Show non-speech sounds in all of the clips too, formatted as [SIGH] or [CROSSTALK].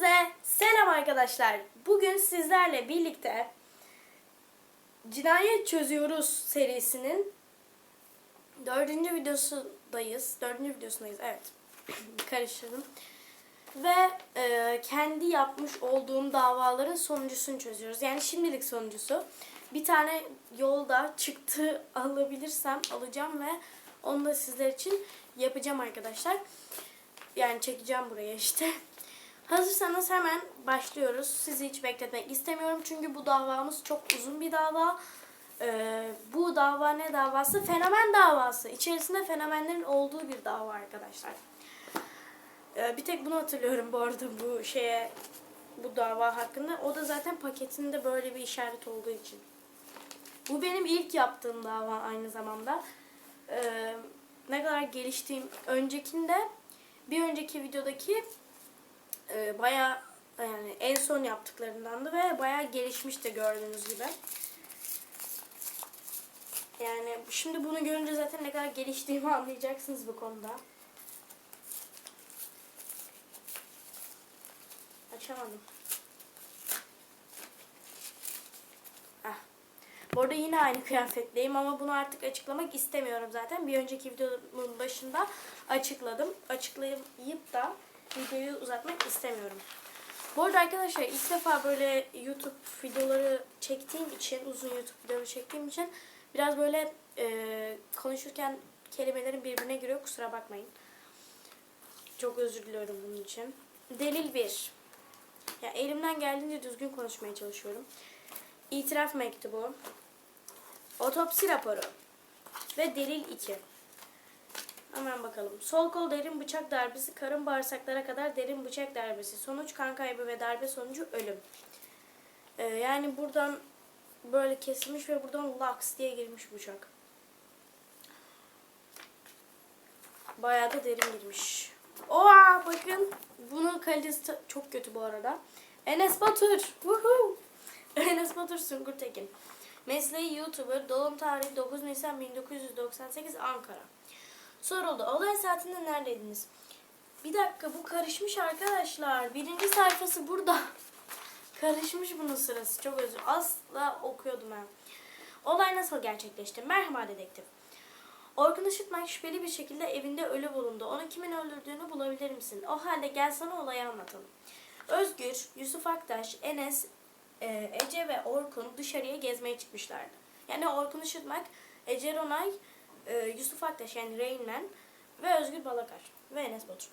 Hepinize selam arkadaşlar. Bugün sizlerle birlikte Cinayet Çözüyoruz serisinin dördüncü videosundayız. Dördüncü videosundayız, evet. Karıştırdım. Ve e, kendi yapmış olduğum davaların sonuncusunu çözüyoruz. Yani şimdilik sonuncusu. Bir tane yolda çıktı alabilirsem alacağım ve onu da sizler için yapacağım arkadaşlar. Yani çekeceğim buraya işte. Hazırsanız hemen başlıyoruz. Sizi hiç bekletmek istemiyorum çünkü bu davamız çok uzun bir dava. Ee, bu dava ne davası? Fenomen davası. İçerisinde fenomenlerin olduğu bir dava arkadaşlar. Ee, bir tek bunu hatırlıyorum bu arada bu şeye bu dava hakkında. O da zaten paketinde böyle bir işaret olduğu için. Bu benim ilk yaptığım dava aynı zamanda. Ee, ne kadar geliştiğim öncekinde bir önceki videodaki e, baya yani en son yaptıklarındandı ve baya gelişmişti gördüğünüz gibi. Yani şimdi bunu görünce zaten ne kadar geliştiğimi [LAUGHS] anlayacaksınız bu konuda. Açamadım. Ah. Bu arada yine aynı [LAUGHS] kıyafetteyim ama bunu artık açıklamak istemiyorum zaten. Bir önceki videonun başında açıkladım. Açıklayıp da videoyu uzatmak istemiyorum. Bu arada arkadaşlar ilk defa böyle YouTube videoları çektiğim için, uzun YouTube videoları çektiğim için biraz böyle e, konuşurken kelimelerin birbirine giriyor. Kusura bakmayın. Çok özür diliyorum bunun için. Delil 1. Ya elimden geldiğince düzgün konuşmaya çalışıyorum. İtiraf mektubu, otopsi raporu ve delil 2. Hemen bakalım. Sol kol derin bıçak darbesi, karın bağırsaklara kadar derin bıçak darbesi. Sonuç kan kaybı ve darbe sonucu ölüm. Ee, yani buradan böyle kesilmiş ve buradan laks diye girmiş bıçak. Bayağı da derin girmiş. Oha bakın. Bunun kalitesi çok kötü bu arada. Enes Batur. Woohoo. [LAUGHS] Enes Batur Sungur Tekin. Mesleği YouTuber. Doğum tarihi 9 Nisan 1998 Ankara. Soruldu. Olay saatinde neredeydiniz? Bir dakika bu karışmış arkadaşlar. Birinci sayfası burada. [LAUGHS] karışmış bunun sırası. Çok özür. Asla okuyordum ben. Olay nasıl gerçekleşti? Merhaba dedektif. Orkun Işıtmak şüpheli bir şekilde evinde ölü bulundu. Onu kimin öldürdüğünü bulabilir misin? O halde gel sana olayı anlatalım. Özgür, Yusuf Aktaş, Enes, e, Ece ve Orkun dışarıya gezmeye çıkmışlardı. Yani Orkun Işıtmak, Ece Ronay, e, Yusuf Aktaş yani Rain Man ve Özgür Balakar ve Enes Batur.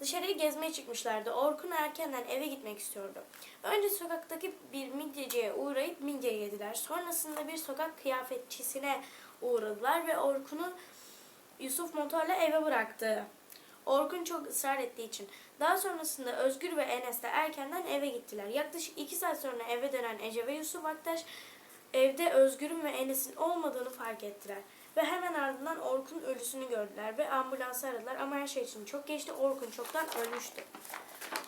Dışarıya gezmeye çıkmışlardı. Orkun erkenden eve gitmek istiyordu. Önce sokaktaki bir midyeciye uğrayıp midye yediler. Sonrasında bir sokak kıyafetçisine uğradılar ve Orkun'u Yusuf motorla eve bıraktı. Orkun çok ısrar ettiği için. Daha sonrasında Özgür ve Enes de erkenden eve gittiler. Yaklaşık iki saat sonra eve dönen Ece ve Yusuf Aktaş evde Özgür'ün ve Enes'in olmadığını fark ettiler. Ve hemen ardından Orkun ölüsünü gördüler ve ambulansı aradılar ama her şey için çok geçti. Orkun çoktan ölmüştü.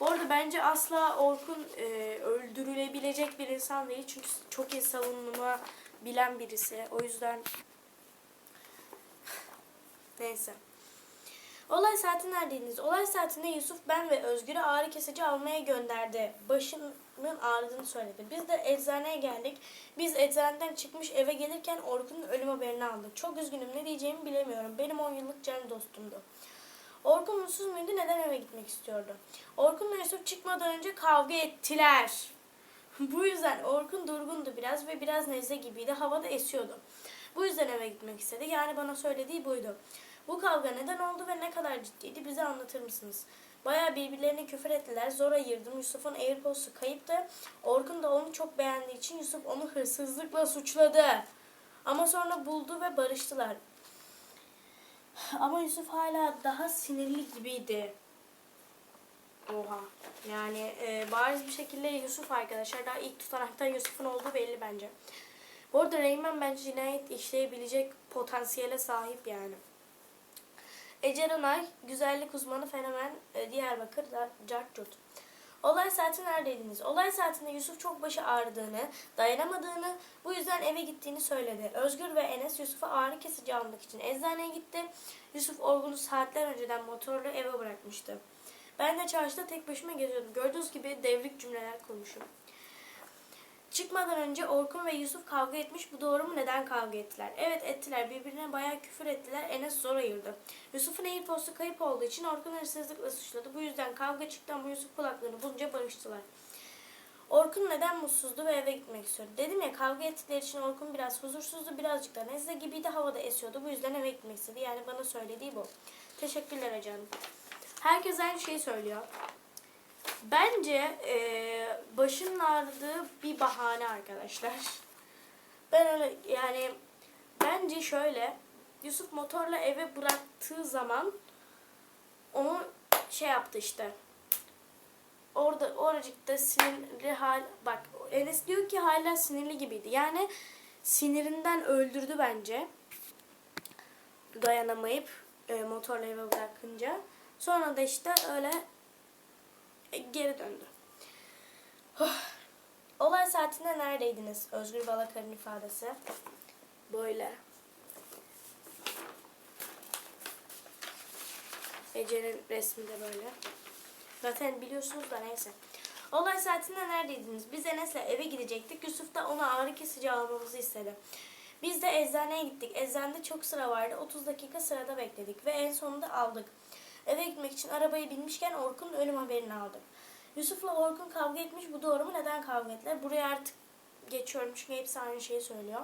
Bu arada bence asla Orkun e, öldürülebilecek bir insan değil. Çünkü çok iyi savunma bilen birisi. O yüzden [SIGHS] neyse. Olay saati neredeydiniz? Olay saatinde Yusuf ben ve Özgür'ü ağrı kesici almaya gönderdi. Başının ağrıdığını söyledi. Biz de eczaneye geldik. Biz eczaneden çıkmış eve gelirken Orkun'un ölüm haberini aldık. Çok üzgünüm ne diyeceğimi bilemiyorum. Benim 10 yıllık can dostumdu. Orkun mutsuz muydu? Neden eve gitmek istiyordu? Orkun'la Yusuf çıkmadan önce kavga ettiler. [LAUGHS] Bu yüzden Orkun durgundu biraz ve biraz nezle gibiydi. Havada esiyordu. Bu yüzden eve gitmek istedi. Yani bana söylediği buydu. Bu kavga neden oldu ve ne kadar ciddiydi bize anlatır mısınız? Bayağı birbirlerine küfür ettiler. Zor ayırdım. Yusuf'un Airpods'u kayıptı. Orkun da onu çok beğendiği için Yusuf onu hırsızlıkla suçladı. Ama sonra buldu ve barıştılar. Ama Yusuf hala daha sinirli gibiydi. Oha. Yani e, bariz bir şekilde Yusuf arkadaşlar. Daha ilk tutanakta Yusuf'un olduğu belli bence. Bu arada Reymen bence cinayet işleyebilecek potansiyele sahip yani. Ece Ronay, güzellik uzmanı fenomen e, Diyarbakır, Cartcut. Olay saati neredeydiniz? Olay saatinde Yusuf çok başı ağrıdığını, dayanamadığını, bu yüzden eve gittiğini söyledi. Özgür ve Enes Yusuf'a ağrı kesici almak için eczaneye gitti. Yusuf Orgun'u saatler önceden motorlu eve bırakmıştı. Ben de çarşıda tek başıma geziyordum. Gördüğünüz gibi devrik cümleler kurmuşum. Çıkmadan önce Orkun ve Yusuf kavga etmiş. Bu doğru mu? Neden kavga ettiler? Evet ettiler. Birbirine bayağı küfür ettiler. Enes zor ayırdı. Yusuf'un AirPods'u kayıp olduğu için Orkun hırsızlıkla suçladı. Bu yüzden kavga çıktı ama Yusuf kulaklığını bulunca barıştılar. Orkun neden mutsuzdu ve eve gitmek istiyordu? Dedim ya kavga ettikleri için Orkun biraz huzursuzdu. Birazcık da nezle gibiydi. Havada esiyordu. Bu yüzden eve gitmek istedi. Yani bana söylediği bu. Teşekkürler canım. Herkes aynı şeyi söylüyor. Bence eee başının ağrıdığı bir bahane arkadaşlar. [LAUGHS] Ben öyle yani bence şöyle Yusuf motorla eve bıraktığı zaman onu şey yaptı işte. Orada oracıkta sinirli hal bak Enes diyor ki hala sinirli gibiydi. Yani sinirinden öldürdü bence. Dayanamayıp e, motorla eve bırakınca. Sonra da işte öyle e, geri döndü. Olay saatinde neredeydiniz? Özgür Balakar'ın ifadesi. Böyle. Ece'nin resmi de böyle. Zaten biliyorsunuz da neyse. Olay saatinde neredeydiniz? Biz Enes'le eve gidecektik. Yusuf da ona ağrı kesici almamızı istedi. Biz de eczaneye gittik. Eczanede çok sıra vardı. 30 dakika sırada bekledik ve en sonunda aldık. Eve gitmek için arabaya binmişken Orkun'un ölüm haberini aldık. Yusuf'la Orkun kavga etmiş. Bu doğru mu? Neden kavga ettiler? Buraya artık geçiyorum çünkü hepsi aynı şeyi söylüyor.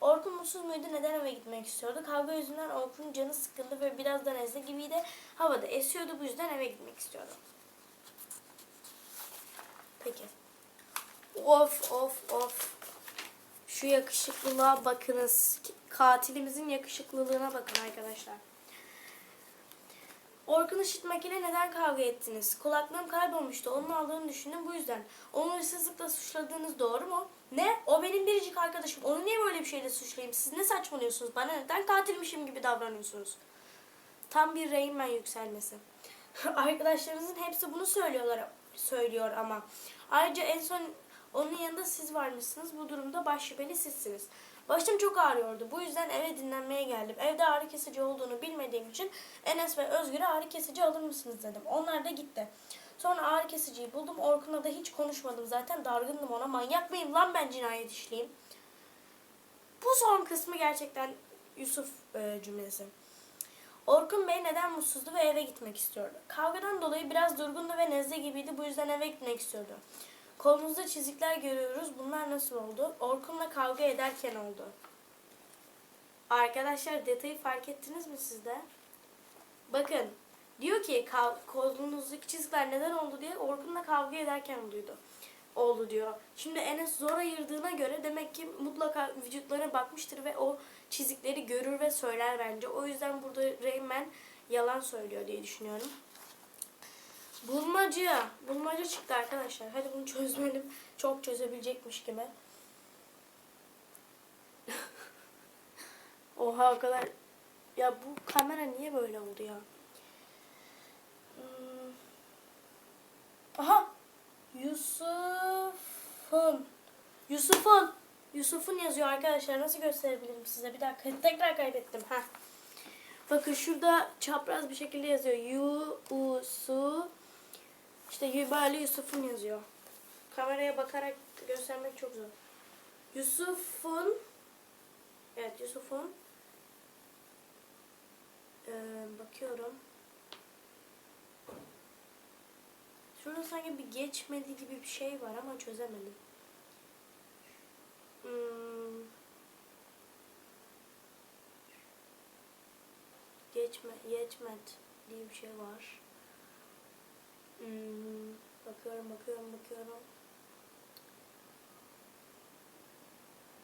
Orkun mutsuz muydu? Neden eve gitmek istiyordu? Kavga yüzünden Orkun'un canı sıkıldı ve biraz da nezle gibiydi. Havada esiyordu. Bu yüzden eve gitmek istiyordu. Peki. Of of of. Şu yakışıklılığa bakınız. Katilimizin yakışıklılığına bakın arkadaşlar. Orkun Işıtmak ile neden kavga ettiniz? Kulaklığım kaybolmuştu. Onun aldığını düşündüm bu yüzden. Onu hırsızlıkla suçladığınız doğru mu? Ne? O benim biricik arkadaşım. Onu niye böyle bir şeyle suçlayayım? Siz ne saçmalıyorsunuz? Bana neden katilmişim gibi davranıyorsunuz? Tam bir Rain Man yükselmesi. [LAUGHS] Arkadaşlarınızın hepsi bunu söylüyorlar söylüyor ama. Ayrıca en son onun yanında siz varmışsınız. Bu durumda baş şüpheli sizsiniz. Başım çok ağrıyordu. Bu yüzden eve dinlenmeye geldim. Evde ağrı kesici olduğunu bilmediğim için Enes ve Özgür'e ağrı kesici alır mısınız dedim. Onlar da gitti. Sonra ağrı kesiciyi buldum. Orkun'la da hiç konuşmadım. Zaten dargındım ona. Manyak mıyım lan ben cinayet işleyeyim. Bu son kısmı gerçekten Yusuf e, cümlesi. Orkun Bey neden mutsuzdu ve eve gitmek istiyordu? Kavgadan dolayı biraz durgundu ve nezle gibiydi. Bu yüzden eve gitmek istiyordu. Kolunuzda çizikler görüyoruz. Bunlar nasıl oldu? Orkun'la kavga ederken oldu. Arkadaşlar detayı fark ettiniz mi siz de? Bakın diyor ki kolunuzdaki çizikler neden oldu diye Orkun'la kavga ederken oluyordu. Oldu diyor. Şimdi Enes zor ayırdığına göre demek ki mutlaka vücutlarına bakmıştır ve o çizikleri görür ve söyler bence. O yüzden burada Rayman yalan söylüyor diye düşünüyorum. Bulmaca. Bulmaca çıktı arkadaşlar. Hadi bunu çözmedim. Çok çözebilecekmiş gibi. [LAUGHS] Oha o kadar. Ya bu kamera niye böyle oldu ya? Hmm. Aha. Yusuf'un. Yusuf'un. Yusuf'un yazıyor arkadaşlar. Nasıl gösterebilirim size? Bir dakika. Tekrar kaybettim. Heh. Bakın şurada çapraz bir şekilde yazıyor. Yu, U, Su. İşte Yübali Yusuf'un yazıyor. Kameraya bakarak göstermek çok zor. Yusuf'un Evet Yusuf'un ee, bakıyorum. Şurada sanki bir geçmedi gibi bir şey var ama çözemedim. Hmm. Geçme, yetmed diye bir şey var. Hmm. Bakıyorum, bakıyorum, bakıyorum.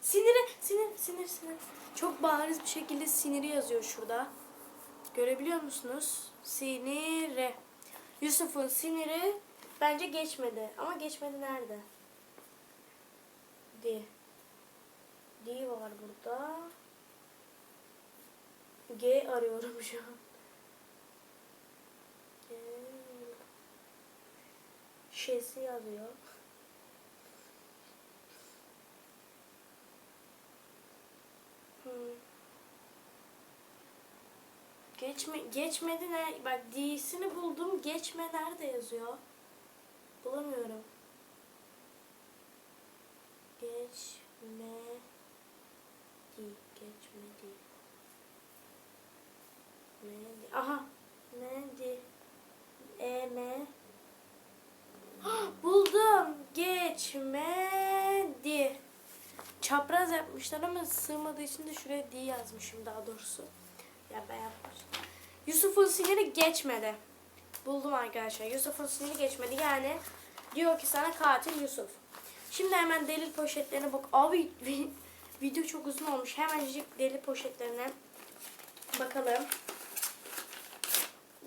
Siniri, sinir, sinir, sinir. Çok bariz bir şekilde siniri yazıyor şurada. Görebiliyor musunuz? Siniri. Yusuf'un siniri bence geçmedi. Ama geçmedi nerede? D. D var burada. G arıyorum şu an. Şesi yazıyor. Hmm. Geç Geçme, geçmedi ne? Bak D'sini buldum. Geçme nerede yazıyor? Bulamıyorum. Geçme di. Geçme di. Ne di? Aha. Ne di? E ne? Geçmedi. Çapraz yapmışlar ama sığmadığı için de şuraya di yazmışım daha doğrusu. Ya ben yapmışım. Yusuf'un siniri geçmedi. Buldum arkadaşlar. Yusuf'un siniri geçmedi. Yani diyor ki sana katil Yusuf. Şimdi hemen delil poşetlerine bak. Abi vi- [LAUGHS] video çok uzun olmuş. Hemencik delil poşetlerine bakalım.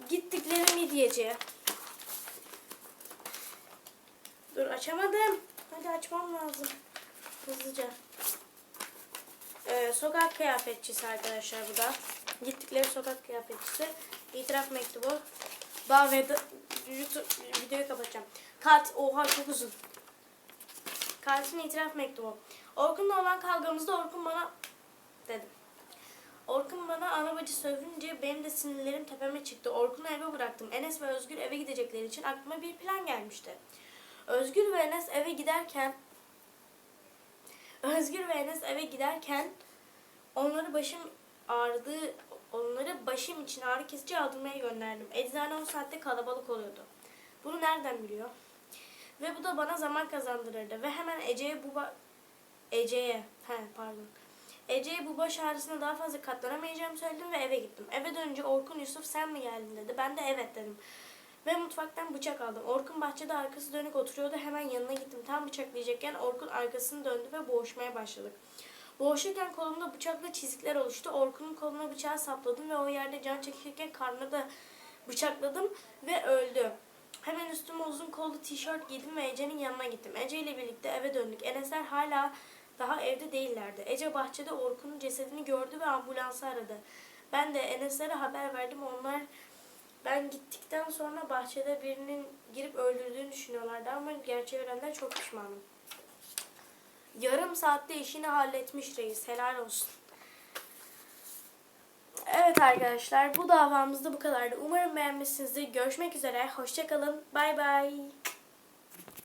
Gittikleri midyeci. Dur açamadım. Hadi açmam lazım. Hızlıca. Ee, sokak kıyafetçisi arkadaşlar bu da. Gittikleri sokak kıyafetçisi. İtiraf mektubu. Daha ve YouTube videoyu kapatacağım. Kat oha çok uzun. Katilin itiraf mektubu. Orkun'la olan kavgamızda Orkun bana dedim. Orkun bana ana bacı sövünce benim de sinirlerim tepeme çıktı. Orkun'u eve bıraktım. Enes ve Özgür eve gidecekleri için aklıma bir plan gelmişti. Özgür ve Enes eve giderken Özgür ve Enes eve giderken onları başım ağrıdığı onları başım için ağrı kesici aldırmaya gönderdim. Eczane o saatte kalabalık oluyordu. Bunu nereden biliyor? Ve bu da bana zaman kazandırırdı. Ve hemen Ece'ye bu Ece'ye he pardon. Ece'ye bu baş ağrısına daha fazla katlanamayacağımı söyledim ve eve gittim. Eve dönünce Orkun Yusuf sen mi geldin dedi. Ben de evet dedim. Ve mutfaktan bıçak aldım. Orkun bahçede arkası dönük oturuyordu. Hemen yanına gittim. Tam bıçaklayacakken Orkun arkasını döndü ve boğuşmaya başladık. Boğuşurken kolumda bıçakla çizikler oluştu. Orkun'un koluna bıçağı sapladım ve o yerde can çekirken karnına da bıçakladım ve öldü. Hemen üstüme uzun kollu tişört giydim ve Ece'nin yanına gittim. Ece ile birlikte eve döndük. Enesler hala daha evde değillerdi. Ece bahçede Orkun'un cesedini gördü ve ambulansı aradı. Ben de Enes'lere haber verdim. Onlar ben gittikten sonra bahçede birinin girip öldürdüğünü düşünüyorlardı ama gerçeği öğrenenler çok pişmanım. Yarım saatte işini halletmiş reis. Helal olsun. Evet arkadaşlar bu davamız da bu kadardı. Umarım beğenmişsinizdir. Görüşmek üzere. Hoşçakalın. Bay bay.